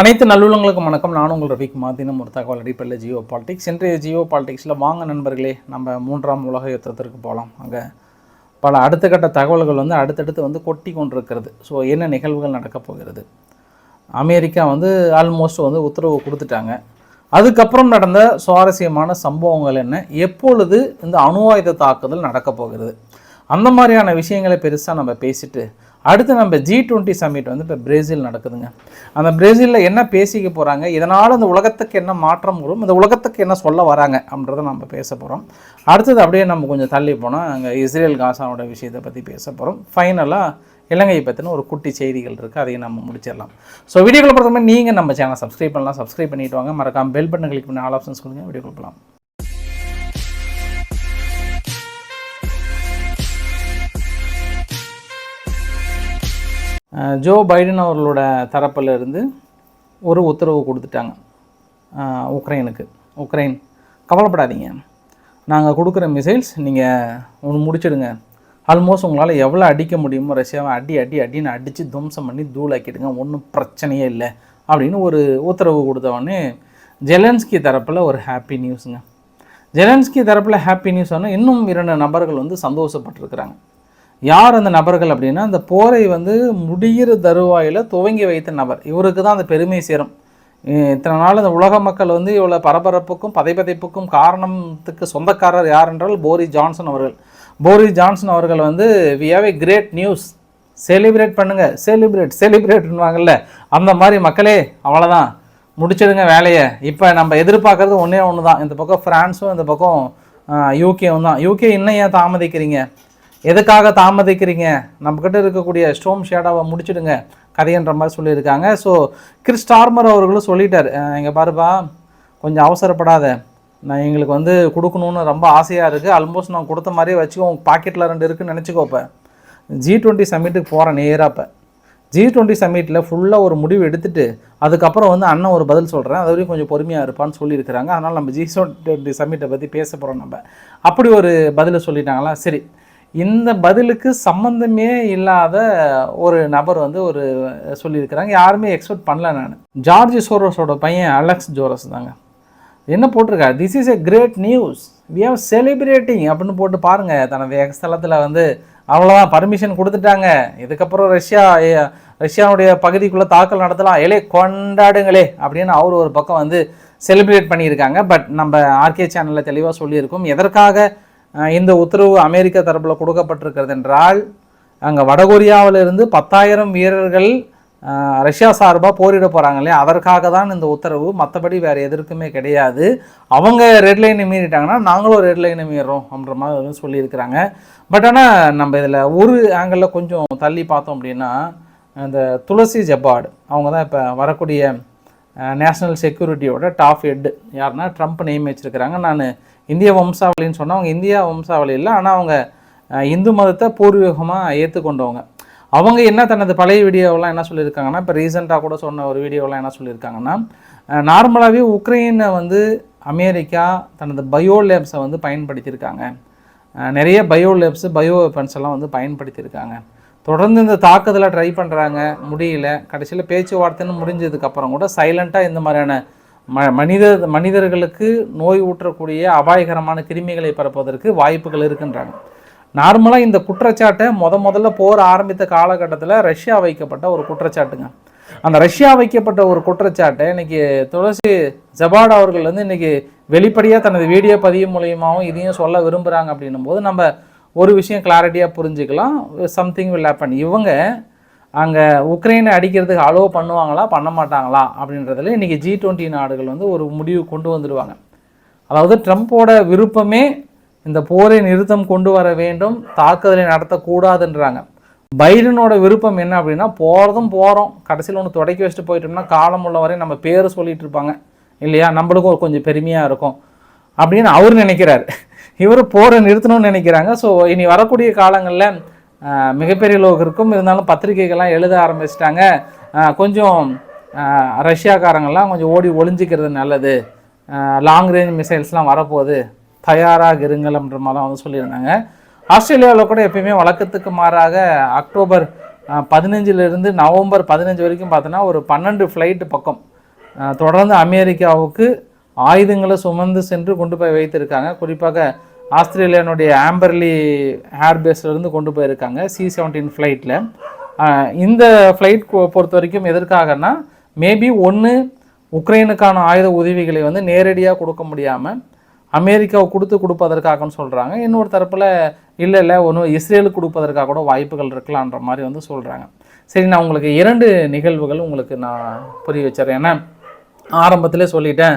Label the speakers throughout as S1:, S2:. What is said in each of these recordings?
S1: அனைத்து நல்லுள்ளங்களுக்கும் வணக்கம். நான் உங்கள் ரவிக்குமார். தினம் ஒரு தகவல் அடிப்படையில் ஜியோ பாலிடிக்ஸ். இன்றைய ஜியோ பாலிடிக்ஸில் வாங்க நண்பர்களே நம்ம மூன்றாம் உலக யுத்தத்திற்கு போகலாம் அங்கே பல அடுத்த கட்ட தகவல்கள் வந்து அடுத்தடுத்து வந்து கொட்டி கொண்டிருக்கிறது. ஸோ என்ன நிகழ்வுகள் நடக்கப் போகிறது? அமெரிக்கா வந்து ஆல்மோஸ்ட் வந்து உத்தரவு கொடுத்துட்டாங்க. அதுக்கப்புறம் நடந்த சுவாரஸ்யமான சம்பவங்கள் என்ன? எப்பொழுது இந்த அணு ஆயுத தாக்குதல் நடக்கப் போகிறது? அந்த மாதிரியான விஷயங்களை பெருசாக நம்ம பேசிட்டு அடுத்து நம்ம ஜி டுவெண்ட்டி சம்மிட் வந்து இப்போ பிரேசில் நடக்குதுங்க. அந்த பிரேசிலில் என்ன பேசிக்க போகிறாங்க இதனால் அந்த உலகத்துக்கு என்ன மாற்றம் வரும்? இந்த உலகத்துக்கு என்ன சொல்ல வராங்க? அப்படின்றத நம்ம பேச போகிறோம் அடுத்தது அப்படியே நம்ம கொஞ்சம் தள்ளி போனால் அங்கே இஸ்ரேல் காசாவோட விஷயத்தை பற்றி பேச போகிறோம் ஃபைனலாக இலங்கையை பற்றின ஒரு குட்டி செய்திகள் இருக்குது அதையும் நம்ம முடிச்சிடலாம். ஸோ வீடியோக்களை பொறுத்தவரை நீங்கள் நம்ம சேனல் சப்ஸ்கிரைப் பண்ணலாம். சப்ஸ்கிரைப் பண்ணிவிட்டு வாங்க. மறக்காமல் பெல் பட்டன் கிளிக் பண்ணி ஆல் ஆப்ஷன்ஸ் கொடுங்க. வீடியோ கொடுக்கலாம் ஜோ பைடன் அவர்களோட தரப்பில் இருந்து ஒரு உத்தரவு கொடுத்துட்டாங்க. உக்ரைனுக்கு. உக்ரைன் கவலைப்படாதீங்க. நாங்கள் கொடுக்குற மிசைல்ஸ் நீங்கள் ஒன்று முடிச்சிடுங்க. ஆல்மோஸ்ட் உங்களால் எவ்வளோ அடிக்க முடியுமோ ரஷ்யாவை அடி அடி அடின்னு அடித்து துவம்சம் பண்ணி தூளாக்கிடுங்க. ஒன்றும் பிரச்சனையே இல்லை அப்படின்னு ஒரு உத்தரவு கொடுத்தவொடனே ஜெலன்ஸ்கி தரப்பில் ஒரு ஹாப்பி நியூஸுங்க ஜெலன்ஸ்கி தரப்பில் ஹாப்பி நியூஸ் ஆனால் இன்னும் இரண்டு நபர்கள் வந்து சந்தோஷப்பட்டிருக்கிறாங்க. யார் அந்த நபர்கள் அப்படின்னா அந்த போரை வந்து முடிகிற தருவாயில் துவங்கி வைத்த நபர். இவருக்கு தான் அந்த பெருமை சேரும். இத்தனை நாள் இந்த உலக மக்கள் வந்து இவ்வளோ பரபரப்புக்கும் பதைப்பதைப்புக்கும் காரணத்துக்கு சொந்தக்காரர் யார் என்றால் போரி ஜான்சன் அவர்கள். போரி ஜான்சன் அவர்கள் வந்து we have a great news celebrate பண்ணுங்கள் செலிப்ரேட் செலிப்ரேட்னுவாங்கல்ல அந்த மாதிரி மக்களே அவ்வளோதான் முடிச்சிடுங்க வேலையை. இப்போ நம்ம எதிர்பார்க்குறது ஒன்றே ஒன்று தான் இந்த பக்கம் ஃப்ரான்ஸும் இந்த பக்கம் யூகேவும் தான். யூகே இன்னும் ஏன் தாமதிக்கிறீங்க? எதுக்காக தாமதிக்கிறீங்க? நம்மக்கிட்ட இருக்கக்கூடிய ஸ்டோம் ஷேடாவை முடிச்சிடுங்க கதைன்ற மாதிரி சொல்லியிருக்காங்க. ஸோ கிறிஸ் டார்மர் அவர்களும் சொல்லிட்டார். இங்கே பாருப்பா கொஞ்சம் அவசரப்படாத. நான் எங்களுக்கு வந்து கொடுக்கணுன்னு ரொம்ப ஆசையாக இருக்குது ஆல்மோஸ்ட் நான் கொடுத்த மாதிரியே வச்சுக்கோ உங்கள் பாக்கெட்டில் ரெண்டு இருக்குன்னு நினச்சிக்கோப்பேன் ஜி டுவெண்ட்டி சம்மிட்டுக்கு போகிறேன் நேராக இப்போ. ஜி டுவெண்ட்டி சம்மிட்டில் ஃபுல்லாக ஒரு முடிவு எடுத்துட்டு அதுக்கப்புறம் வந்து அண்ணன் ஒரு பதில் சொல்கிறேன் அது வரைக்கும் கொஞ்சம் பொறுமையாக இருப்பான்னு சொல்லியிருக்கிறாங்க. அதனால் நம்ம ஜி டுவெண்ட்டி சம்மிட்டை பற்றி பேச போகிறோம் நம்ம. அப்படி ஒரு பதிலை சொல்லிட்டாங்களா? சரி. இந்த பதிலுக்கு சம்மந்தமே இல்லாத ஒரு நபர் வந்து ஒரு சொல்லியிருக்கிறாங்க. யாருமே எக்ஸ்பெக்ட் பண்ணல நான். ஜார்ஜ் சோரோஸோட பையன் அலெக்ஸ் ஜோரஸ் தாங்க. என்ன போட்டிருக்காரு this is a great news we are celebrating அப்படின்னு போட்டு பாருங்கள் தனது எக்ஸ்தலத்தில் வந்து அவ்வளோதான் பர்மிஷன் கொடுத்துட்டாங்க. இதுக்கப்புறம் ரஷ்யா ரஷ்யாவுடைய பகுதிக்குள்ளே தாக்கல் நடத்தலாம். ஏலே கொண்டாடுங்களே அப்படின்னு அவர் ஒரு பக்கம் வந்து செலிப்ரேட் பண்ணியிருக்காங்க. பட் நம்ம ஆர்கே சேனலில் தெளிவாக சொல்லியிருக்கோம். எதற்காக இந்த உத்தரவு அமெரிக்க தரப்பில் கொடுக்கப்பட்டிருக்கிறது என்றால் அங்கே வடகொரியாவிலிருந்து பத்தாயிரம் வீரர்கள் ரஷ்யா சார்பாக போரிட போகிறாங்க இல்லையா? அதற்காக தான் இந்த உத்தரவு. மற்றபடி வேறு எதற்குமே கிடையாது. அவங்க ரெட் லைனை மீறிட்டாங்கன்னா நாங்களும் ரெட் லைனை மீறுறோம் அப்படின்ற மாதிரி சொல்லியிருக்கிறாங்க. பட் ஆனால் நம்ம இதில் ஒரு ஆங்கிளில் கொஞ்சம் தள்ளி பார்த்தோம் அப்படின்னா இந்த துளசி ஜப்பாட் அவங்க தான் இப்போ வரக்கூடிய நேஷ்னல் செக்யூரிட்டியோட டாப் ஹெட் யாருன்னா ட்ரம்ப் நியமிச்சிருக்கிறாங்க நான் இந்திய வம்சாவளின்னு சொன்னால் அவங்க இந்தியா வம்சாவளி இல்லை ஆனால் அவங்க இந்து மதத்தை பூர்வீகமாக ஏற்றுக்கொண்டவங்க அவங்க என்ன தனது பழைய வீடியோவெல்லாம் என்ன சொல்லியிருக்காங்கன்னா இப்போ ரீசெண்டாக கூட சொன்ன ஒரு வீடியோவெலாம் என்ன சொல்லியிருக்காங்கன்னா நார்மலாகவே உக்ரைனை வந்து அமெரிக்கா தனது பயோ லேப்ஸை வந்து பயன்படுத்தியிருக்காங்க. நிறைய பயோ லேப்ஸு பயோ வெப்பன்ஸ் எல்லாம் வந்து பயன்படுத்தியிருக்காங்க. தொடர்ந்து இந்த தாக்குதலை ட்ரை பண்ணுறாங்க முடியல. கடைசியில் பேச்சுவார்த்தைன்னு முடிஞ்சதுக்கப்புறம் கூட சைலண்ட்டாக இந்த மாதிரியான ம மனித மனிதர்களுக்கு நோய் ஊற்றக்கூடிய அபாயகரமான கிருமிகளை பரப்புவதற்கு வாய்ப்புகள் இருக்குன்றாங்க. நார்மலாக இந்த குற்றச்சாட்டை முத முதல்ல போர் ஆரம்பித்த காலகட்டத்தில் ரஷ்யா வைக்கப்பட்ட ஒரு குற்றச்சாட்டுங்க. அந்த ரஷ்யா வைக்கப்பட்ட ஒரு குற்றச்சாட்டை இன்னைக்கு துளசி ஜபாட் அவர்கள் வந்து இன்னைக்கு வெளிப்படையாக தனது வீடியோ பதிவு மூலியமாகவும் இதையும் சொல்ல விரும்புகிறாங்க அப்படின்னும் போது நம்ம ஒரு விஷயம் கிளாரிட்டியாக புரிஞ்சுக்கலாம் சம்திங் வில் ஹேப்பன் இவங்க அங்கே உக்ரைனை அடிக்கிறதுக்கு அலோவ் பண்ணுவாங்களா பண்ண மாட்டாங்களா அப்படின்றதுல இன்றைக்கி ஜி டுவெண்ட்டி நாடுகள் வந்து ஒரு முடிவு கொண்டு வந்துடுவாங்க. அதாவது ட்ரம்ப்போட விருப்பமே இந்த போரை நிறுத்தம் கொண்டு வர வேண்டும் தாக்குதலை நடத்தக்கூடாதுன்றாங்க. பைடனோட விருப்பம் என்ன அப்படின்னா போகிறதும் போகிறோம் கடைசியில் ஒன்று தொடக்கி வச்சுட்டு போயிட்டோம்னா காலம் உள்ள வரை நம்ம பேர் சொல்லிகிட்டு இருப்பாங்க. இல்லையா? நம்மளுக்கும் ஒரு கொஞ்சம் பெருமையாக இருக்கும். அப்படின்னு அவர் நினைக்கிறார். இவர் போரை நிறுத்தணும்னு நினைக்கிறாங்க. ஸோ இனி வரக்கூடிய காலங்களில் மிகப்பெரிய அளவுக்கு இருக்கும் இருந்தாலும் பத்திரிகைகள்லாம் எழுத ஆரம்பிச்சிட்டாங்க. கொஞ்சம் ரஷ்யாக்காரங்கள்லாம் கொஞ்சம் ஓடி ஒளிஞ்சிக்கிறது நல்லது. லாங் ரேஞ்ச் மிசைல்ஸ்லாம் வரப்போகுது. தயாராக இருங்கள் அப்படின்ற மாதிரிலாம் வந்து சொல்லியிருந்தாங்க. ஆஸ்திரேலியாவில் கூட எப்பயுமே வழக்கத்துக்கு மாறாக அக்டோபர் பதினஞ்சிலிருந்து நவம்பர் பதினஞ்சு வரைக்கும் பார்த்தோன்னா ஒரு பன்னெண்டு ஃப்ளைட்டு பக்கம். தொடர்ந்து அமெரிக்காவுக்கு ஆயுதங்களை சுமந்து சென்று கொண்டு போய் வைத்திருக்காங்க. குறிப்பாக ஆஸ்திரேலியானுடைய ஆம்பர்லி ஏர்பேஸ்லேருந்து கொண்டு போயிருக்காங்க சி செவன்டீன் ஃப்ளைட்டில் இந்த ஃப்ளைட் பொறுத்த வரைக்கும் எதற்காகனா மேபி ஒன்று உக்ரைனுக்கான ஆயுத உதவிகளை வந்து நேரடியாக கொடுக்க முடியாமல் அமெரிக்காவை கொடுத்து கொடுப்பதற்காகன்னு சொல்கிறாங்க இன்னொரு தரப்பில் இல்லை இல்லை ஒன்று இஸ்ரேலுக்கு கொடுப்பதற்காக கூட வாய்ப்புகள் இருக்கலான்ற மாதிரி வந்து சொல்கிறாங்க சரி நான் உங்களுக்கு இரண்டு நிகழ்வுகள் உங்களுக்கு நான் புரிய வச்சுறேன் ஏன்னா ஆரம்பத்திலே சொல்லிட்டேன்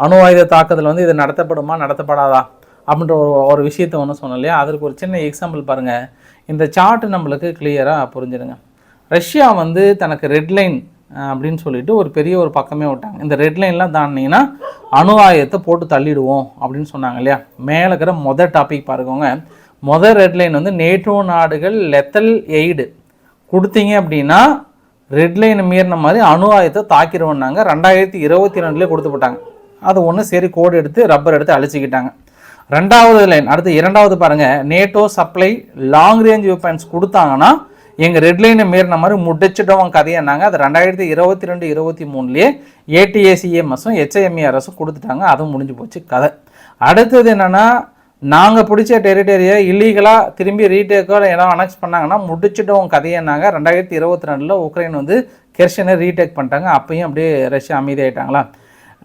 S1: அணு ஆயுத தாக்குதல் வந்து இது நடத்தப்படுமா நடத்தப்படாதா? அப்படின்ற ஒரு ஒரு விஷயத்தை ஒன்று சொன்னோம் இல்லையா? அதற்கு ஒரு சின்ன எக்ஸாம்பிள் பாருங்கள் இந்த சார்ட் நம்மளுக்கு கிளியராக புரிஞ்சிடுங்க. ரஷ்யா வந்து தனக்கு ரெட் லைன் அப்படின்னு சொல்லிட்டு ஒரு பெரிய ஒரு பக்கமே விட்டாங்க. இந்த ரெட் லைன்லாம் தாண்டினீங்கன்னா அணு ஆயுதத்தை போட்டு தள்ளிடுவோம் அப்படின்னு சொன்னாங்க இல்லையா? மேலே இருக்கிற மொதல் டாபிக் பாருக்கோங்க மொதல் ரெட் லைன் வந்து நேட்டோ நாடுகள் லெத்தல் எய்டு கொடுத்தீங்க அப்படின்னா ரெட் லைனை மீறின மாதிரி அணு ஆயுதத்தை தாக்கிடுவோம்னாங்க. ரெண்டாயிரத்தி இருபத்தி ரெண்டுலேயே கொடுத்து போட்டாங்க. அது ஒன்று சரி கோடு எடுத்து ரப்பர் எடுத்து அழிச்சிக்கிட்டாங்க. ரெண்டாவது லைன் அடுத்து இரண்டாவது பாருங்கள் NATO supply long range weapons கொடுத்தாங்கன்னா எங்கள் ரெட் லைனை மீறின மாதிரி முடிச்சிட்டோம் கதையானாங்க அது ரெண்டாயிரத்தி இருபத்தி ரெண்டு இருபத்தி மூணுலேயே ஏடிஏசிஎம்எஸும் ஹெச்ஐஎம்இஆர்எஸும் கொடுத்துட்டாங்க. அதுவும் முடிஞ்சு போச்சு கதை. அடுத்தது என்னென்னா நாங்கள் பிடிச்ச டெரிட்டரியை இல்லீகலாக திரும்பி ரீடேக்கோ ஏன்னா அனெக்ஸ் பண்ணாங்கன்னா முடிச்சிட்டோம் கதையானாங்க ரெண்டாயிரத்தி இருபத்தி ரெண்டில் உக்ரைன் வந்து கெர்ஷனை ரீடேக் பண்ணிட்டாங்க. அப்பயும் அப்படியே ரஷ்யா அமைதியாயிட்டாங்களா?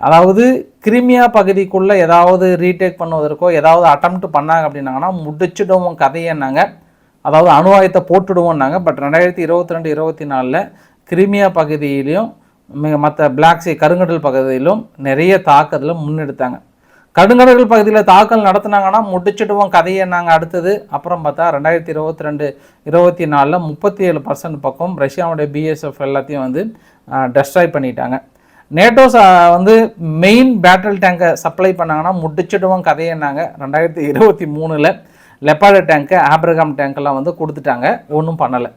S1: அதாவது கிரிமியா பகுதிக்குள்ளே ஏதாவது ரீடேக் பண்ணுவதற்கோ ஏதாவது அட்டம்ப்ட் பண்ணாங்க அப்படின்னாங்கன்னா முடிச்சிடுவோம் கதையன்னாங்க. அதாவது அணு ஆயுதத்தை போட்டுடுவோம்னாங்க. பட் ரெண்டாயிரத்தி இருபத்தி ரெண்டு இருபத்தி நாலில் கிரிமியா பகுதியிலையும் மிக மற்ற பிளாக் கருங்கடல் பகுதியிலும் நிறைய தாக்குதலை முன்னெடுத்தாங்க. கடுங்கடல் பகுதியில் தாக்கல் நடத்துனாங்கன்னா முடிச்சிடுவோம் கதையை நாங்கள் அடுத்தது. அப்புறம் பார்த்தா ரெண்டாயிரத்தி இருபத்தி ரெண்டு இருபத்தி நாலில் முப்பத்தி ஏழு பர்சன்ட் பக்கம் ரஷ்யாவுடைய பிஎஸ்எஃப் எல்லாத்தையும் வந்து டெஸ்ட்ராய் பண்ணிட்டாங்க. நேட்டோ ச வந்து மெயின் பேட்டில் டேங்கை சப்ளை பண்ணாங்கன்னா முடிச்சிடுவோம் கதையன்னாங்க. ரெண்டாயிரத்தி இருபத்தி மூணில் லெப்பாடு டேங்க்கு ஆப்ரகாம் டேங்க்கெல்லாம் வந்து கொடுத்துட்டாங்க. ஒன்றும் பண்ணலை.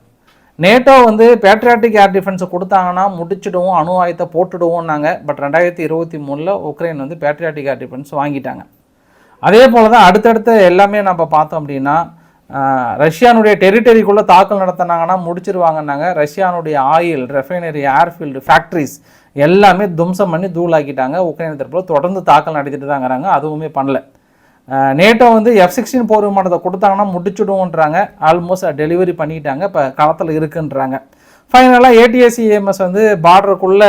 S1: நேட்டோ வந்து பேட்ரியாட்டிக் ஏர் டிஃபென்ஸை கொடுத்தாங்கன்னா முடிச்சிடுவோம் அணு ஆயுதத்தை போட்டுடுவோம்னாங்க. பட் ரெண்டாயிரத்தி இருபத்தி மூணில் உக்ரைன் வந்து பேட்ரியாட்டிக் ஏர் டிஃபென்ஸ் வாங்கிட்டாங்க. அதே போல் தான் அடுத்தடுத்த எல்லாமே நம்ம பார்த்தோம் அப்படின்னா ரஷ்யானுடைய டெரிட்டரிக்குள்ளே தாக்கல் நடத்தினாங்கன்னா முடிச்சிருவாங்கன்னாங்க. ரஷ்யானுடைய ஆயில் ரெஃபைனரி ஏர்ஃபீல்டு ஃபேக்ட்ரிஸ் எல்லாமே தும்சம் பண்ணி தூளாக்கிட்டாங்க. உக்ரைன் தரப்பில் தொடர்ந்து தாக்கல் நடத்திட்டு தாங்கிறாங்க அதுவுமே பண்ணல. நேட்டோ வந்து எஃப் சிக்ஸ்டீன் போர் விமானத்தை கொடுத்தாங்கன்னா முடிச்சுடுவோன்றாங்க. ஆல்மோஸ்ட் டெலிவரி பண்ணிட்டாங்க. இப்போ களத்தில் இருக்குன்றாங்க. ஃபைனலாக ஏடிஎஸ்சிஎம்எஸ் வந்து பார்டருக்குள்ளே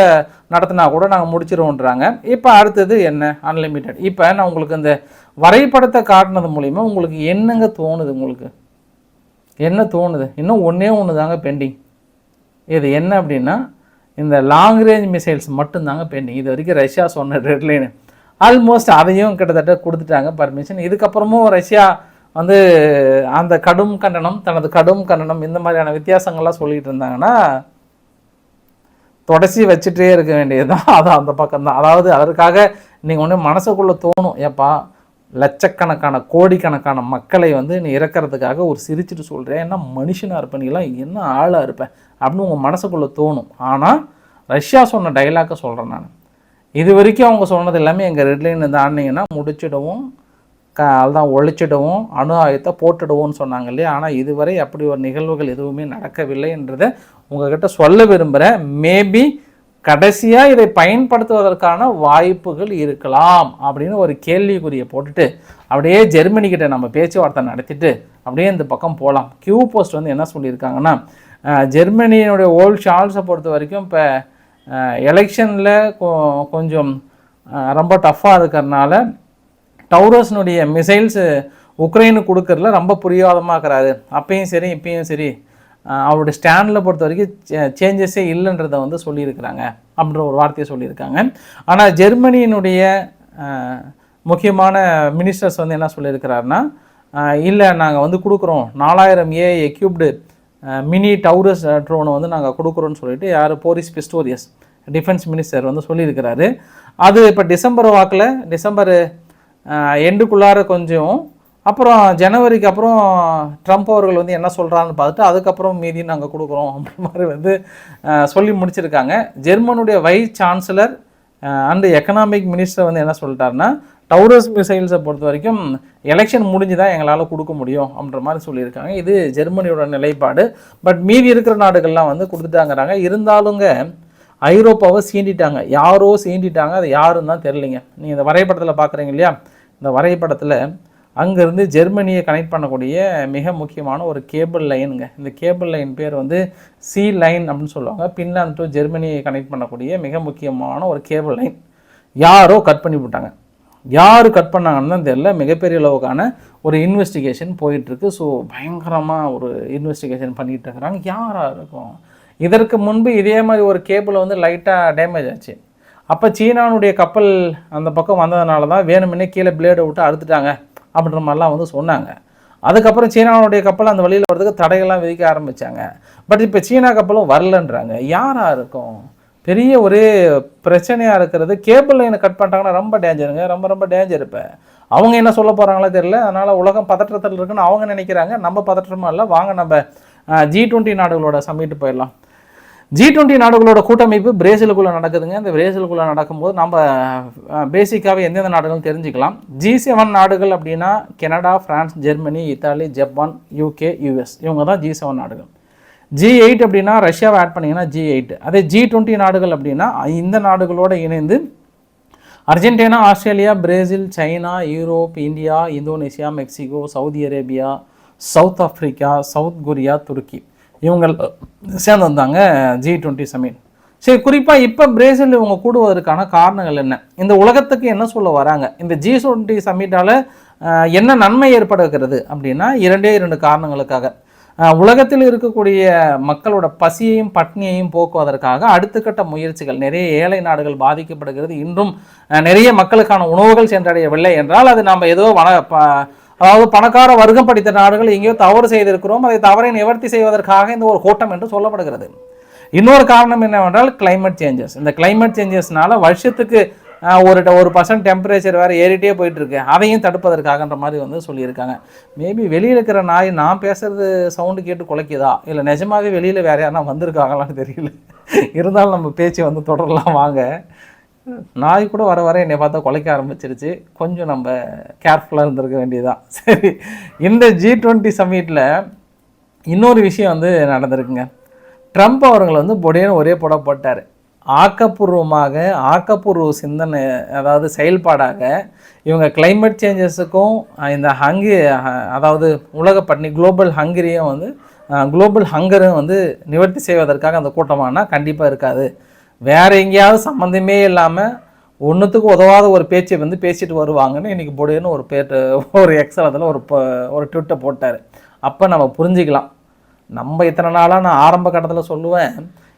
S1: நடத்தினா கூட நாங்கள் முடிச்சிருவோன்றாங்க. இப்போ அடுத்தது என்ன? அன்லிமிட்டெட் இப்போ நான் உங்களுக்கு இந்த வரைபடத்தை காட்டினது மூலிமா உங்களுக்கு என்னங்க தோணுது உங்களுக்கு? என்ன தோணுது? இன்னும் ஒன்றே ஒன்று தாங்க பெண்டிங் இது என்ன அப்படின்னா இந்த லாங் ரேஞ்ச் மிசைல்ஸ் மட்டும்தாங்க பெண்டிங் இது வரைக்கும் ரஷ்யா சொன்ன டெட்லைனு ஆல்மோஸ்ட் அதையும் கிட்டத்தட்ட கொடுத்துட்டாங்க பர்மிஷன் இதுக்கப்புறமும் ரஷ்யா வந்து அந்த கடும் கண்டனம் தனது கடும் கண்டனம் இந்த மாதிரியான வித்தியாசங்கள்லாம் சொல்லிகிட்டு இருந்தாங்கன்னா தொடச்சி வச்சுட்டே இருக்க வேண்டியதுதான். அது அந்த பக்கம் தான் அதாவது அதற்காக நீங்கள் ஒன்று மனசுக்குள்ளே தோணும் ஏப்பா லட்சக்கணக்கான கோடிக்கணக்கான மக்களை வந்து நீ இறக்கிறதுக்காக ஒரு சிரிச்சிட்டு சொல்கிறேன் என்ன மனுஷனாக இருப்பேன் நீலாம் என்ன ஆளாக இருப்பேன் அப்படின்னு உங்கள் மனசுக்குள்ளே தோணும். ஆனால் ரஷ்யா சொன்ன டைலாக்கை சொல்கிறேன் நான். இது வரைக்கும் அவங்க சொன்னது எல்லாமே எங்கள் ரெட்லைன் தாண்டிங்கன்னா முடிச்சிடவும். அதுதான் ஒழிச்சிடவும் அணு ஆயுதத்தை போட்டுடுவோம்னு சொன்னாங்க இல்லையா? ஆனால் இதுவரை அப்படி ஒரு நிகழ்வுகள் எதுவுமே நடக்கவில்லை என்றதை உங்ககிட்ட சொல்ல விரும்புகிறேன் மேபி கடைசியாக இதை பயன்படுத்துவதற்கான வாய்ப்புகள் இருக்கலாம் அப்படின்னு ஒரு கேள்விக்குறியை போட்டுட்டு அப்படியே ஜெர்மனிக்கிட்ட நம்ம பேச்சுவார்த்தை நடத்திட்டு அப்படியே இந்த பக்கம் போகலாம் கியூ போஸ்ட் வந்து என்ன சொல்லியிருக்காங்கன்னா ஜெர்மனியினுடைய ஓல்ட் ஷால்ஸை பொறுத்த வரைக்கும் இப்போ எலெக்ஷனில் கொஞ்சம் ரொம்ப டஃப்பாக இருக்கிறதுனால டவுரஸ்னுடைய மிசைல்ஸு உக்ரைனுக்கு கொடுக்கறதுல ரொம்ப புரியாதமாக இருக்கிறாரு அப்பயும் சரி இப்பயும் சரி அவருடைய ஸ்டாண்டில் பொறுத்த வரைக்கும் சேஞ்சஸே இல்லைன்றதை வந்து சொல்லியிருக்கிறாங்க அப்படின்ற ஒரு வார்த்தையை சொல்லியிருக்காங்க. ஆனால் ஜெர்மனியினுடைய முக்கியமான மினிஸ்டர்ஸ் வந்து என்ன சொல்லியிருக்கிறாருன்னா இல்லை நாங்கள் வந்து கொடுக்குறோம். நாலாயிரம் ஏ எக்யூப்டு மினி டவுரஸ் ட்ரோனை வந்து நாங்கள் கொடுக்குறோன்னு சொல்லிட்டு யார்? போரிஸ் பிஸ்டோரியஸ் டிஃபென்ஸ் மினிஸ்டர் வந்து சொல்லியிருக்கிறாரு. அது இப்போ டிசம்பர் வாக்கில் டிசம்பர் எண்டுக்குள்ளார கொஞ்சம். அப்புறம் ஜனவரிக்கு அப்புறம் ட்ரம்ப் அவர்கள் வந்து என்ன சொல்கிறான்னு பார்த்துட்டு அதுக்கப்புறம் மீதி நாங்கள் கொடுக்குறோம் அப்படி மாதிரி வந்து சொல்லி முடிச்சிருக்காங்க. ஜெர்மனுடைய vice chancellor and economic minister வந்து என்ன சொல்லிட்டாருன்னா டவுரஸ் மிசைல்ஸை பொறுத்த வரைக்கும் எலெக்ஷன் முடிஞ்சு தான் எங்களால் கொடுக்க முடியும் அப்படின்ற மாதிரி சொல்லியிருக்காங்க. இது ஜெர்மனியோட நிலைப்பாடு. பட் மீதி இருக்கிற நாடுகள்லாம் வந்து கொடுத்துட்டாங்கிறாங்க. இருந்தாலுங்க ஐரோப்பாவை சீண்டிட்டாங்க. யாரோ சீண்டிட்டாங்க. அது யாருன்னு தான் தெரிலிங்க நீங்கள் இந்த வரைபடத்தில் பார்க்குறீங்க இல்லையா? இந்த வரைபடத்தில் அங்கேருந்து ஜெர்மனியை கனெக்ட் பண்ணக்கூடிய மிக முக்கியமான ஒரு கேபிள் லைனுங்க இந்த கேபிள் லைன் பேர் வந்து சி லைன் அப்படின்னு சொல்லுவாங்க. பின்லாந்து டு ஜெர்மனியை கனெக்ட் பண்ணக்கூடிய மிக முக்கியமான ஒரு கேபிள் லைன் யாரோ கட் பண்ணி விட்டாங்க. யார் கட் பண்ணாங்கன்னு தான் தெரியல. மிகப்பெரிய அளவுக்கான ஒரு இன்வெஸ்டிகேஷன் போயிட்டுருக்கு. ஸோ பயங்கரமாக ஒரு இன்வெஸ்டிகேஷன் பண்ணிகிட்டு இருக்கிறாங்க யாராக இருக்கும்? இதற்கு முன்பு இதே மாதிரி ஒரு கேபிள் வந்து லைட்டாக டேமேஜ் ஆச்சு. அப்போ சீனானுடைய கப்பல் அந்த பக்கம் வந்ததுனால தான் வேணுமுன்னே கீழே பிளேடை விட்டு அறுத்துட்டாங்க அப்படின்ற மாதிரிலாம் வந்து சொன்னாங்க. அதுக்கப்புறம் சீனாவுடைய கப்பல் அந்த வழியில் வர்றதுக்கு தடைகள்லாம் விதிக்க ஆரம்பித்தாங்க பட் இப்போ சீனா கப்பலும் வரலன்றாங்க. யாராக இருக்கும்? பெரிய ஒரு பிரச்சனையாக இருக்கிறது. கேபிள் லைனை கட் பண்ணிட்டாங்கன்னா ரொம்ப டேஞ்சருங்க ரொம்ப ரொம்ப டேஞ்சர் இப்போ. அவங்க என்ன சொல்ல போகிறாங்களோ தெரியல. அதனால் உலகம் பதற்றத்தில் இருக்குன்னு அவங்க நினைக்கிறாங்க. நம்ம பதற்றமும் இல்லை. வாங்க நம்ம ஜி டுவெண்ட்டி நாடுகளோட சமையிட்டு போயிடலாம். ஜி டுவெண்ட்டி நாடுகளோட கூட்டமைப்பு பிரேசிலுக்குள்ளே நடக்குதுங்க. இந்த பிரேசிலுக்குள்ளே நடக்கும்போது நம்ம பேசிக்காகவே எந்தெந்த நாடுகள் தெரிஞ்சுக்கலாம். ஜி செவன் நாடுகள் அப்படின்னா Canada France Germany Italy Japan UK US இவங்க தான் ஜி செவன் நாடுகள். ஜி எயிட் அப்படின்னா ரஷ்யாவை ஆட் பண்ணிங்கன்னா ஜி எயிட் அதே ஜி டுவெண்ட்டி நாடுகள் அப்படின்னா இந்த நாடுகளோடு இணைந்து Argentina Australia Brazil China Europe India Indonesia Mexico Saudi Arabia South Africa South Korea துருக்கி. இவங்க சேர்ந்து வந்தாங்க ஜி டுவெண்ட்டி சமிட் சரி குறிப்பாக இப்போ பிரேசில் இவங்க கூடுவதற்கான காரணங்கள் என்ன? இந்த உலகத்துக்கு என்ன சொல்ல வராங்க? இந்த ஜி டுவெண்ட்டி சமிட்டால் என்ன நன்மை ஏற்படுகிறது அப்படின்னா இரண்டே இரண்டு காரணங்களுக்காக. உலகத்தில் இருக்கக்கூடிய மக்களோட பசியையும் பட்னியையும் போக்குவதற்காக அடுத்த கட்ட முயற்சிகள். நிறைய ஏழை நாடுகள் பாதிக்கப்படுகிறது. இன்றும் நிறைய மக்களுக்கான உணவுகள் சென்றடையவில்லை என்றால் அது நம்ம ஏதோ வன அதாவது பணக்கார வர்க்கம் படித்த நாடுகள் எங்கேயோ தவறு செய்திருக்கிறோம் அதை தவறை நிவர்த்தி செய்வதற்காக இந்த ஒரு கூட்டம் என்று சொல்லப்படுகிறது. இன்னொரு காரணம் என்னவென்றால் கிளைமேட் சேஞ்சஸ் இந்த கிளைமேட் சேஞ்சஸ்னால வருஷத்துக்கு ஒரு ஒரு பர்சன்ட் டெம்பரேச்சர் வேறு ஏறிட்டே போயிட்டுருக்கு. அதையும் தடுப்பதற்காகன்ற மாதிரி வந்து சொல்லியிருக்காங்க. மேபி வெளியில் இருக்கிற நாய் நான் பேசுகிறது சவுண்டு கேட்டு குலைக்குதா? இல்லை நிஜமாகவே வெளியில் வேறு யாருனா வந்திருக்காங்களான்னு தெரியல. இருந்தாலும் நம்ம பேச்சு வந்து தொடரலாம் வாங்க. நாய் கூட வர வர என்னை பார்த்தா குலைக்க ஆரம்பிச்சிருச்சு. கொஞ்சம் நம்ம கேர்ஃபுல்லாக இருந்திருக்க வேண்டியதுதான். சரி இந்த ஜி டுவெண்ட்டி சமீட்டில் இன்னொரு விஷயம் வந்து நடந்திருக்குங்க. ட்ரம்ப் அவர்கள் வந்து பொடியன்னு ஒரே போட போட்டார். ஆக்கப்பூர்வமாக ஆக்கப்பூர்வ சிந்தனை அதாவது செயல்பாடாக இவங்க கிளைமேட் சேஞ்சஸுக்கும் இந்த ஹங்கி அதாவது உலக பட்னி குளோபல் ஹங்கரியும் வந்து குளோபல் ஹங்கரும் வந்து நிவர்த்தி செய்வதற்காக அந்த கூட்டமானால் கண்டிப்பாக இருக்காது. வேறு எங்கேயாவது சம்மந்தமே இல்லாமல் ஒன்றுத்துக்கு உதவாத ஒரு பேச்சை வந்து பேசிட்டு வருவாங்கன்னு இன்றைக்கி பொடுன்னு ஒரு பேட்டு ஒரு எக்ஸலத்தில் ஒரு ஒரு ட்விட்டை போட்டார். அப்போ நம்ம புரிஞ்சிக்கலாம். நம்ம இத்தனை நாளாக நான் ஆரம்ப கட்டத்தில் சொல்லுவேன்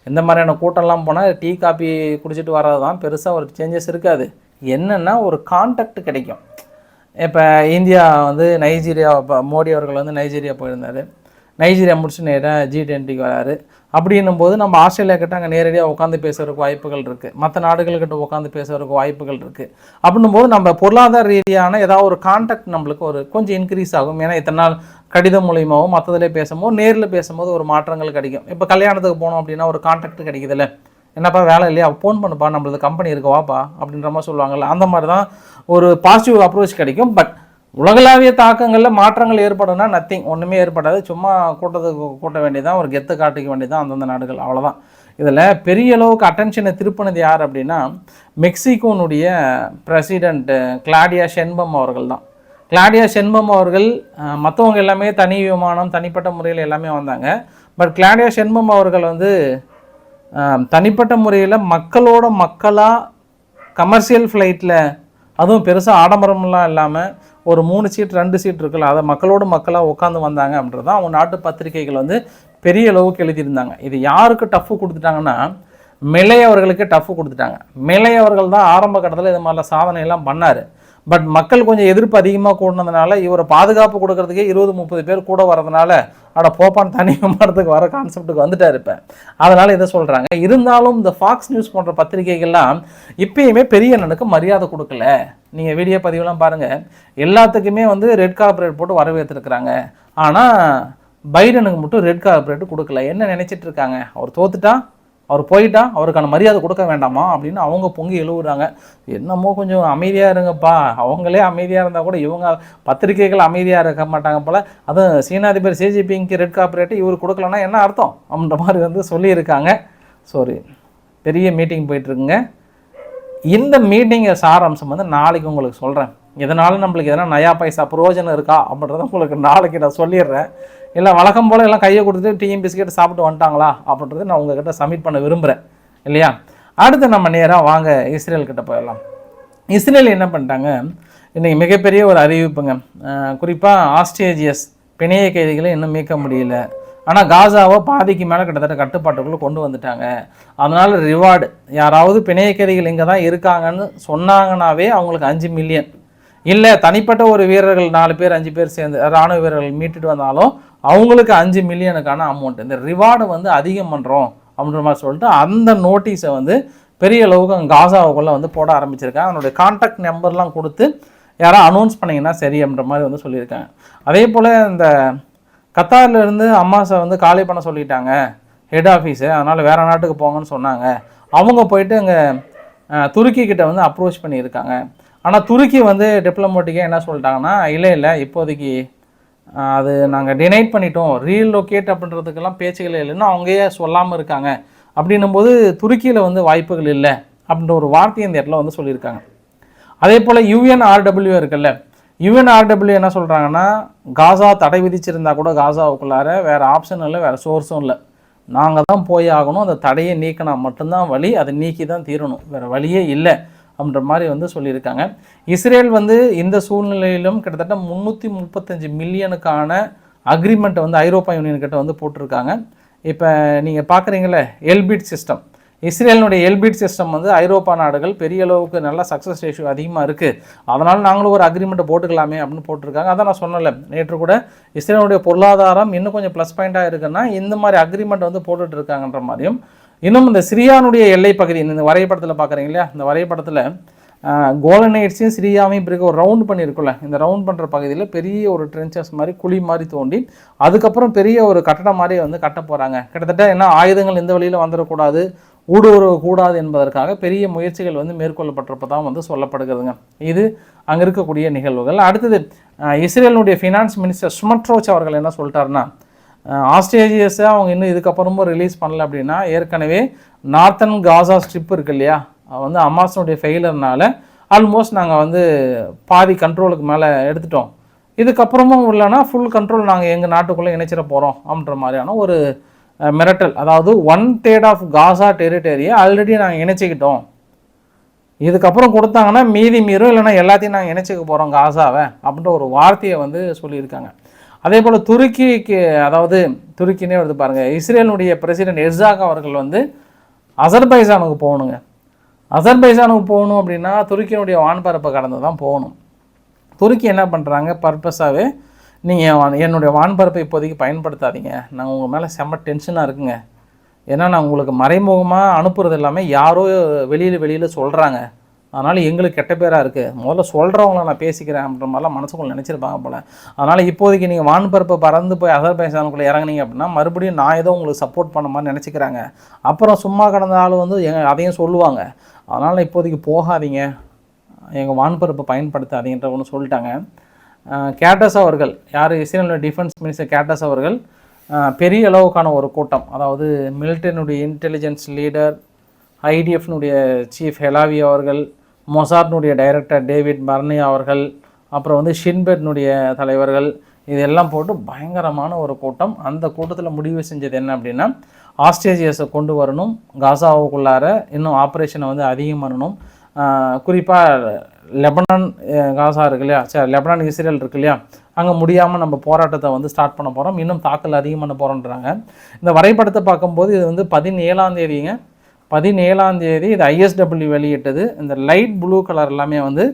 S1: இந்த மாதிரியான கூட்டம்லாம் போனால் டீ காப்பி குடிச்சிட்டு வர்றது தான் பெருசாக ஒரு சேஞ்சஸ் இருக்காது. என்னென்னா ஒரு கான்டாக்ட் கிடைக்கும். இப்போ இந்தியா வந்து நைஜீரியா இப்போ மோடி அவர்கள் வந்து நைஜீரியா போயிருந்தார். நைஜீரியா முடிச்சு நேராக ஜி டுவெண்ட்டிக்கு வராரு. அப்படின்னும் போது நம்ம ஆஸ்திரேலியா கிட்ட அங்கே நேரடியாக உட்காந்து பேசுகிறதுக்கு வாய்ப்புகள் இருக்குது மற்ற நாடுகள்கிட்ட உட்காந்து பேசுகிறதுக்கு வாய்ப்புகள் இருக்குது அப்படின்னும் போது நம்ம பொருளாதார ரீதியான ஏதாவது ஒரு கான்டாக்ட் நம்மளுக்கு ஒரு கொஞ்சம் இன்க்ரீஸ் ஆகும். ஏன்னா இத்தனை நாள் கடிதம் மூலியமாகவும் மற்றதிலே பேசும்போது நேரில் பேசும்போது ஒரு மாற்றங்கள் கிடைக்கும். இப்போ கல்யாணத்துக்கு போனோம் அப்படின்னா ஒரு கான்டாக்ட் கிடைக்குதுல்ல. என்னப்பா வேலை இல்லையா? ஃபோன் பண்ணுப்பா. நம்மளது கம்பெனி இருக்கவாப்பா அப்படின்ற மாதிரி சொல்லுவாங்கல்ல. அந்த மாதிரி தான் ஒரு பாசிட்டிவ் அப்ரோச் கிடைக்கும். பட் உலகளாவிய தாக்கங்களில் மாற்றங்கள் ஏற்படும்னா நத்திங் ஒன்றுமே ஏற்படாது. சும்மா கூட்டத்துக்கு கூட்ட வேண்டியதான் ஒரு கெத்து காட்டிக்க வேண்டியதான் அந்தந்த நாடுகள். அவ்வளோதான் இதில் பெரிய அளவுக்கு அட்டென்ஷனை திருப்பினது யார் அப்படின்னா மெக்சிகோனுடைய பிரசிடெண்ட் கிளாடியா ஷென்பம் அவர்கள் தான். கிளாடியா ஷென்பம் அவர்கள் மற்றவங்க எல்லாமே தனி விமானம் தனிப்பட்ட முறையில் எல்லாமே வந்தாங்க. பட் கிளாடியா ஷென்பம் அவர்கள் வந்து தனிப்பட்ட முறையில் மக்களோட மக்களாக கமர்ஷியல் ஃப்ளைட்டில் அதுவும் பெருசாக ஆடம்பரம்லாம் இல்லாமல் ஒரு மூணு சீட் ரெண்டு சீட் இருக்குல்ல அதை மக்களோடு மக்களாக உட்காந்து வந்தாங்க அப்படின்றது தான் அவங்க நாட்டு பத்திரிகைகள் வந்து பெரிய அளவுக்கு எழுதியிருந்தாங்க. இது யாருக்கு டஃப் கொடுத்துட்டாங்கன்னா மிலை அவர்களுக்கு டஃப் கொடுத்துட்டாங்க. மிலை அவர்கள் தான் ஆரம்ப கட்டத்தில் இது மாதிரிலாம் சாதனையெல்லாம் பண்ணார். பட் மக்கள் கொஞ்சம் எதிர்ப்பு அதிகமாக கூடினதுனால இவரை பாதுகாப்பு கொடுக்கறதுக்கே இருபது முப்பது பேர் கூட வரதுனால அட போப்பான் தனி விமானத்துக்கு வர கான்செப்ட்டுக்கு வந்துட்டார் இப்போ. அதனால் இதை சொல்கிறாங்க இருந்தாலும் இந்த ஃபாக்ஸ் நியூஸ் போன்ற பத்திரிகைகள்லாம் இப்பயுமே பெரிய அண்ணனுக்கு மரியாதை கொடுக்கல. நீங்கள் வீடியோ பதிவுலாம் பாருங்கள் எல்லாத்துக்குமே வந்து ரெட் கார்பரேட் போட்டு வரவேற்றுருக்குறாங்க. ஆனால் பைடனுக்கு மட்டும் ரெட் கார்பரேட் கொடுக்கல. என்ன நினச்சிட்டு இருக்காங்க? அவர் தோத்துட்டா? அவர் போயிட்டா அவருக்கான மரியாதை கொடுக்க வேண்டாமா? அப்படின்னு அவங்க பொங்கி எழுவுறாங்க. என்னமோ கொஞ்சம் அமைதியாக இருங்கப்பா. அவங்களே அமைதியாக இருந்தால் கூட இவங்க பத்திரிகைகள் அமைதியாக இருக்க மாட்டாங்க போல். அதுவும் சீனாதிபர் சிஜிபிங்க்கு ரெட் கார்பரேட்டு இவர் கொடுக்கலன்னா என்ன அர்த்தம்? அப்படின்ற மாதிரி வந்து சொல்லியிருக்காங்க. சாரி பெரிய மீட்டிங் போயிட்டுருக்குங்க இந்த மீட்டிங்கை சாராம்சம் வந்து நாளைக்கு உங்களுக்கு சொல்கிறேன் இதனால் நம்மளுக்கு எதனா நயா பைசா பிரயோஜனம் இருக்கா அப்படின்றத உங்களுக்கு நாளைக்கு நான் சொல்லிடுறேன். இல்லை வழக்கம் போல் எல்லாம் கையை கொடுத்துட்டு டீயும் பிஸ்கெட் சாப்பிட்டு வந்துட்டாங்களா அப்படின்றத நான் உங்ககிட்ட சப்மிட் பண்ண விரும்புகிறேன் இல்லையா? அடுத்து நம்ம நேராக வாங்க இஸ்ரேல் கிட்ட போயிடலாம். இஸ்ரேல் என்ன பண்ணிட்டாங்க? இன்றைக்கி மிகப்பெரிய ஒரு அறிவிப்புங்க. குறிப்பாக ஆஸ்ட்ரேஜியஸ் பிணைய கைதிகளை இன்னும் மீட்க முடியல. ஆனால் காசாவை பாதிக்கு மேலே கிட்டத்தட்ட கட்டுப்பாட்டுக்குள்ளே கொண்டு வந்துட்டாங்க. அதனால் ரிவார்டு யாராவது பிணைய கைதிகள் இங்கே தான் இருக்காங்கன்னு சொன்னாங்கன்னாவே அவங்களுக்கு அஞ்சு மில்லியன் இல்லை தனிப்பட்ட ஒரு வீரர்கள் நாலு பேர் அஞ்சு பேர் சேர்ந்து ராணுவ வீரர்கள் மீட்டுட்டு வந்தாலும் அவங்களுக்கு அஞ்சு மில்லியனுக்கான அமௌண்ட் இந்த ரிவார்டு வந்து அதிகம் பண்ணுறோம் அப்படின்ற மாதிரி சொல்லிட்டு அந்த நோட்டீஸை வந்து பெரிய அளவுக்கு அங்கே காசாவுக்குள்ளே வந்து போட ஆரம்பிச்சிருக்காங்க. அதனுடைய கான்டாக்ட் நம்பர்லாம் கொடுத்து யாராவது அனௌன்ஸ் பண்ணிங்கன்னா சரி அப்படின்ற மாதிரி வந்து சொல்லியிருக்காங்க. அதே போல் இந்த கத்தாரில் இருந்து அம்மாஸை வந்து காலி பண்ண சொல்லிட்டாங்க ஹெட் ஆஃபீஸு அதனால் வேறு நாட்டுக்கு போங்கன்னு சொன்னாங்க. அவங்க போயிட்டு அங்கே துருக்கி கிட்ட வந்து அப்ரோச் பண்ணியிருக்காங்க. ஆனால் துருக்கி வந்து டிப்ளமோட்டிக்காக என்ன சொல்லிட்டாங்கன்னா இல்லை இல்லை இப்போதைக்கு அது நாங்கள் டினைட் பண்ணிட்டோம். ரீலொகேட் அப்படின்றதுக்கெல்லாம் பேச்சுகள் இல்லைன்னு அவங்கயே சொல்லாமல் இருக்காங்க. அப்படின்னும் போது துருக்கியில் வந்து வாய்ப்புகள் இல்லை அப்படின்ற ஒரு வார்த்தையை இந்த இடத்துல வந்து சொல்லியிருக்காங்க. அதே போல் யூஎன்ஆர்டபிள்யூ இருக்குல்ல யூஎன்ஆர்டபிள்யூ என்ன சொல்கிறாங்கன்னா காசா தடை விதிச்சிருந்தா கூட காசாவுக்குள்ளார வேறு ஆப்ஷன் இல்லை வேறு சோர்ஸும் இல்லை. நாங்கள் தான் போய் ஆகணும். அந்த தடையை நீக்கினா மட்டும்தான் வழி அதை நீக்கி தான் தீரணும். வேறு வழியே இல்லை. அப்படின்ற மாதிரி வந்து சொல்லியிருக்காங்க. இஸ்ரேல் வந்து இந்த சூழ்நிலையிலும் கிட்டத்தட்ட முந்நூற்றி முப்பத்தஞ்சு மில்லியனுக்கான அக்ரிமெண்ட்டை வந்து ஐரோப்பா யூனியன் கிட்ட வந்து போட்டிருக்காங்க. இப்போ நீங்கள் பார்க்குறீங்களே எல்பிட் சிஸ்டம் இஸ்ரேலினுடைய எல்பிட் சிஸ்டம் வந்து ஐரோப்பா நாடுகள் பெரிய அளவுக்கு நல்லா சக்ஸஸ் ரேஷியோ அதிகமாக இருக்குது அதனால் நாங்களும் ஒரு அக்ரிமெண்ட்டை போட்டுக்கலாமே அப்படின்னு போட்டிருக்காங்க. அதான் நான் சொன்னல நேற்று கூட இஸ்ரேலுடைய பொருளாதாரம் இன்னும் கொஞ்சம் ப்ளஸ் பாயிண்ட்டாக இருக்குன்னா இந்த மாதிரி அக்ரிமெண்ட் வந்து போட்டுட்டு இருக்காங்கன்ற மாதிரியும் இன்னும் இந்த சிரியானுடைய எல்லை பகுதி இந்த வரைபடத்தில் பார்க்குறீங்க இல்லையா? இந்த வரைபடத்தில் கோலனைட்ஸையும் சிரியாவையும் பிறகு ஒரு ரவுண்ட் பண்ணியிருக்குல்ல இந்த ரவுண்ட் பண்ணுற பகுதியில் பெரிய ஒரு ட்ரென்ச்சஸ் மாதிரி குழி மாதிரி தோண்டி அதுக்கப்புறம் பெரிய ஒரு கட்டடம் மாதிரி வந்து கட்ட போகிறாங்க கிட்டத்தட்ட என்ன ஆயுதங்கள் இந்த வழியில் வந்துடக்கூடாது ஊடுருவக்கூடாது என்பதற்காக பெரிய முயற்சிகள் வந்து மேற்கொள்ளப்பட்டிருப்ப தான் வந்து சொல்லப்படுகிறதுங்க. இது அங்கே இருக்கக்கூடிய நிகழ்வுகள். அடுத்தது இஸ்ரேலினுடைய ஃபினான்ஸ் மினிஸ்டர் சுமட்ரோச் அவர்கள் என்ன சொல்லிட்டாருன்னா ஆஸ்ட்ரேலியஸை அவங்க இன்னும் இதுக்கப்புறமும் ரிலீஸ் பண்ணல அப்படின்னா ஏற்கனவே நார்த்தன் காசா ஸ்ட்ரிப் இருக்கு இல்லையா? வந்து அமாசனுடைய ஃபெயிலர்னால ஆல்மோஸ்ட் நாங்கள் வந்து பாதி கண்ட்ரோலுக்கு மேலே எடுத்துட்டோம். இதுக்கப்புறமும் இல்லைன்னா ஃபுல் கண்ட்ரோல் நாங்கள் எங்கள் நாட்டுக்குள்ளே இணைச்சிட போகிறோம் அப்படின்ற மாதிரியான ஒரு மிரட்டல். அதாவது ஒன் தேர்ட் ஆஃப் காசா டெரிட்டரியை ஆல்ரெடி நாங்கள் இணைச்சிக்கிட்டோம். இதுக்கப்புறம் கொடுத்தாங்கன்னா மீதி மீறும் இல்லைன்னா எல்லாத்தையும் நாங்கள் இணைச்சிக்க போகிறோம் காசாவை அப்படின்ற ஒரு வார்த்தையை வந்து சொல்லியிருக்காங்க. அதே போல் துருக்கிக்கு அதாவது துருக்கினே வருது பாருங்கள் இஸ்ரேலுடைய பிரசிடென்ட் எர்சாக் அவர்கள் வந்து அசர்பைசானுக்கு போகணுங்க. அசர்பைசானுக்கு போகணும் அப்படின்னா துருக்கியினுடைய வான்பரப்பை கடந்து தான் போகணும். துருக்கி என்ன பண்ணுறாங்க பர்பஸாகவே நீங்கள் என்னுடைய வான்பரப்பை இப்போதைக்கு பயன்படுத்தாதீங்க. நாங்கள் உங்கள் மேலே செம்ம டென்ஷனாக இருக்குங்க. ஏன்னா நான் உங்களுக்கு மறைமுகமாக அனுப்புறது எல்லாமே யாரோ வெளியில் வெளியில் சொல்கிறாங்க அதனால் எங்களுக்கு கெட்ட பேராக இருக்குது முதல்ல சொல்கிறவங்கள நான் பேசிக்கிறேன் அப்படின்ற மாதிரிலாம் மனசுக்குள்ள நினச்சிருப்பாங்க போல். அதனால் இப்போதைக்கு நீங்கள் வான்பரப்பை பறந்து போய் அசர்பைசானுக்குள்ளே இறங்குனீங்க அப்படின்னா மறுபடியும் நான் ஏதோ உங்களுக்கு சப்போர்ட் பண்ண மாதிரி நினச்சிக்கிறாங்க. அப்புறம் சும்மா கடந்த ஆள் வந்து எங்க அதையும் சொல்லுவாங்க. அதனால் இப்போதைக்கு போகாதீங்க. எங்கள் வான்பரப்பை பயன்படுத்தாதீங்கன்ற ஒன்று சொல்லிட்டாங்க. கேட்டஸ் அவர்கள் யார்? இஸ்ரேலோட டிஃபென்ஸ் மினிஸ்டர் கேட்டஸ் அவர்கள் பெரிய அளவுக்கான ஒரு கூட்டம். அதாவது மிலிட்டரினுடைய இன்டெலிஜென்ஸ் லீடர் ஐடிஎஃப்னுடைய சீஃப் ஹெலாவி அவர்கள் மொசார்னுடைய டைரக்டர் டேவிட் மர்னி அவர்கள் அப்புறம் வந்து ஷின்பெட்னுடைய தலைவர்கள் இதெல்லாம் போட்டு பயங்கரமான ஒரு கூட்டம். அந்த கூட்டத்தில் முடிவு செஞ்சது என்ன அப்படின்னா ஆஸ்ட்ரேஜியஸை கொண்டு வரணும் காசாவுக்குள்ளார இன்னும் ஆப்ரேஷனை வந்து அதிகம் பண்ணணும். குறிப்பாக லெபனான் காசா இருக்கு இல்லையா? சரி லெபனான் இஸ்ரேல் இருக்கு இல்லையா? அங்கே முடியாமல் நம்ம போராட்டத்தை வந்து ஸ்டார்ட் பண்ண போகிறோம் இன்னும் தாக்கல் அதிகம் பண்ண போகிறோன்றாங்க இந்த வரைபடத்தை பார்க்கும்போது இது வந்து பதினேழாம் தேதிங்க. பதினேழாம் தேதி இது ஐஎஸ்டபிள்யூ வெளியிட்டது. இந்த லைட் ப்ளூ கலர் எல்லாமே வந்து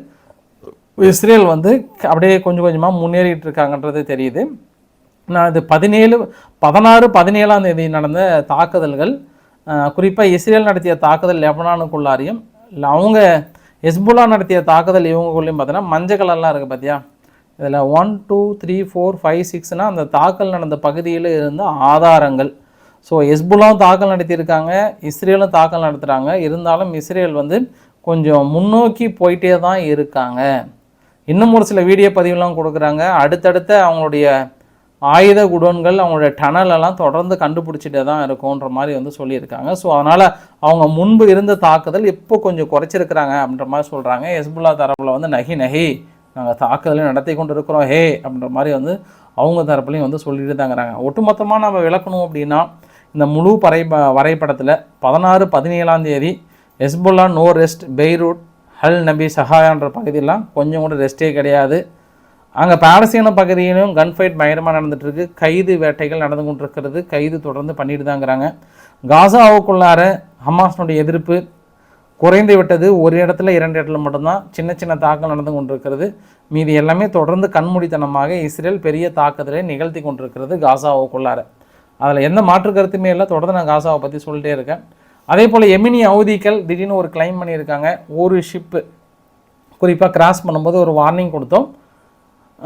S1: இஸ்ரேல் வந்து அப்படியே கொஞ்சம் கொஞ்சமாக முன்னேறிட்டு இருக்காங்கன்றது தெரியுது. நான் இது பதினேழு பதினாறு பதினேழாம் தேதி நடந்த தாக்குதல்கள் குறிப்பாக இஸ்ரேல் நடத்திய தாக்குதல் லெபனானுக்குள்ளாரையும் இல்லை அவங்க ஹெஸ்புல்லா நடத்திய தாக்குதல் இவங்களுக்குள்ளேயும் பார்த்தீங்கன்னா மஞ்சள் கலர்லாம் இருக்குது பார்த்தியா இதில் one two three four five சிக்ஸ்னால் அந்த தாக்கல் நடந்த பகுதியில் இருந்த ஆதாரங்கள். ஸோ ஹெஸ்புல்லாவும் தாக்கல் நடத்தியிருக்காங்க இஸ்ரேலும் தாக்கல் நடத்துகிறாங்க இருந்தாலும் இஸ்ரேல் வந்து கொஞ்சம் முன்னோக்கி போயிட்டே தான் இருக்காங்க. இன்னும் ஒரு சில வீடியோ பதிவுலாம் கொடுக்குறாங்க. அடுத்தடுத்த அவங்களுடைய ஆயுத குடோன்கள் அவங்களுடைய டனலெல்லாம் தொடர்ந்து கண்டுபிடிச்சிட்டே தான் இருக்கும்ன்ற மாதிரி வந்து சொல்லியிருக்காங்க. ஸோ அதனால் அவங்க முன்பு இருந்த தாக்குதல் இப்போ கொஞ்சம் குறைச்சிருக்கிறாங்க அப்படின்ற மாதிரி சொல்கிறாங்க ஹெஸ்புல்லா தரப்பில் வந்து நகி நகி நாங்கள் தாக்குதலை நடத்தி கொண்டு இருக்கிறோம் ஹே அப்படின்ற மாதிரி வந்து அவங்க தரப்புலையும் வந்து சொல்லிட்டு தாங்கிறாங்க. ஒட்டுமொத்தமாக நம்ம விளக்கணும் அப்படின்னா இந்த முழு பறை வரைபடத்தில் பதினாறு பதினேழாம் தேதி ஹெஸ்புல்லா நோ ரெஸ்ட் பெய்ரூட் ஹல் நபி சஹாயான்ற பகுதியெல்லாம் கொஞ்சம் கூட ரெஸ்ட்டே கிடையாது. அங்கே பாலஸ்தீன பகுதியிலும் கன்ஃபைட் பயங்கரமாக நடந்துகிட்ருக்கு கைது வேட்டைகள் நடந்து கொண்டிருக்கிறது. கைது தொடர்ந்து பண்ணிட்டு தாங்கிறாங்க காசாவுக்குள்ளார ஹமாஸ்னுடைய எதிர்ப்பு குறைந்து விட்டது. ஒரு இடத்துல இரண்டு இடத்துல மட்டும்தான் சின்ன சின்ன தாக்கல் நடந்து கொண்டிருக்கிறது. மீதி எல்லாமே தொடர்ந்து கண்மூடித்தனமாக இஸ்ரேல் பெரிய தாக்குதலை நிகழ்த்தி கொண்டிருக்கிறது காசாவுக்குள்ளார. அதில் எந்த மாற்று கருத்துமே இல்லை. தொடர்ந்து நான் காசாவை பற்றி சொல்லிட்டே இருக்கேன். அதே போல் எமினி அவதிகள் திடீர்னு ஒரு கிளைம் பண்ணியிருக்காங்க. ஒரு ஷிப்பு குறிப்பாக கிராஸ் பண்ணும்போது ஒரு வார்னிங் கொடுத்தோம்.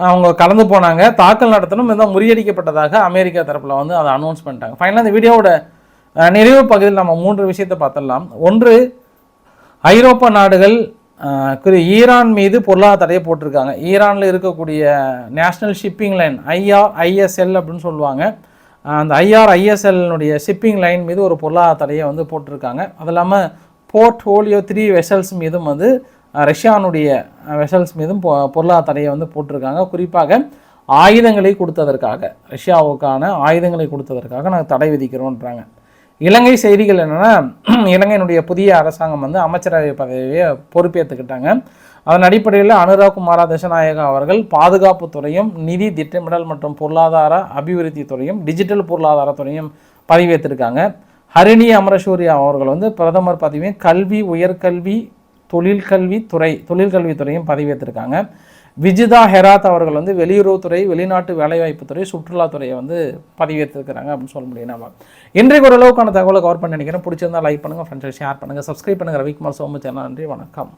S1: அவங்க கலந்து போனாங்க. தாக்கல் நடத்தணும். இருந்தால் முறியடிக்கப்பட்டதாக அமெரிக்கா தரப்பில் வந்து அதை அனௌன்ஸ் பண்ணிட்டாங்க. ஃபைனலாக இந்த வீடியோவோட நிறைவு பகுதியில் நம்ம மூன்று விஷயத்தை பார்த்துடலாம். ஒன்று ஐரோப்பா நாடுகள் குறி ஈரான் மீது பொருளாதார தடையை போட்டிருக்காங்க. ஈரானில் இருக்கக்கூடிய national shipping line IR ISL அப்படின்னு சொல்லுவாங்க. அந்த ஐஆர் ஐஎஸ்எல்னுடைய ஷிப்பிங் லைன் மீது ஒரு பொருளாதார தடையை வந்து போட்டிருக்காங்க. அது இல்லாமல் போர்ட்ஃபோலியோ த்ரீ வெசல்ஸ் மீதும் வந்து ரஷ்யானுடைய வெசல்ஸ் மீதும் பொ பொருளாதார தடையை வந்து போட்டிருக்காங்க. குறிப்பாக ஆயுதங்களை கொடுத்ததற்காக ரஷ்யாவுக்கான ஆயுதங்களை கொடுத்ததற்காக நாங்கள் தடை விதிக்கிறோன்றாங்க இலங்கை செய்திகள் என்னென்னா இலங்கையினுடைய புதிய அரசாங்கம் வந்து அமைச்சரவை பதவியை பொறுப்பேற்றுக்கிட்டாங்க அதன் அடிப்படையில் அனுராக் குமாரா தசநாயகா அவர்கள் பாதுகாப்பு துறையும் நிதி திட்டமிடல் மற்றும் பொருளாதார அபிவிருத்தி துறையும் டிஜிட்டல் பொருளாதார துறையும் ஹரிணி அமரசூரியா அவர்கள் வந்து பிரதமர் பதவியும் கல்வி உயர்கல்வி தொழில்கல்வி துறை தொழிற்கல்வித்துறையும் பதிவேற்றிருக்காங்க. விஜிதா ஹெராத் அவர்கள் வந்து வெளியுறவுத்துறை வெளிநாட்டு வேலைவாய்ப்புத்துறை சுற்றுலாத்துறையை வந்து பதிவேற்றிருக்கிறாங்க அப்படின்னு சொல்ல முடியும் நம்ம இன்றைக்கு ஓரளவுக்கான தகவலை கவர் பண்ணி நினைக்கிறேன். பிடிச்சிருந்தா லைக் பண்ணுங்கள் ஃப்ரெண்ட்ஸ் ஷேர் பண்ணுங்கள் சப்ஸ்கிரைப் பண்ணுங்கள் ரவிக்குமார் சோமு சேனல். நன்றி வணக்கம்.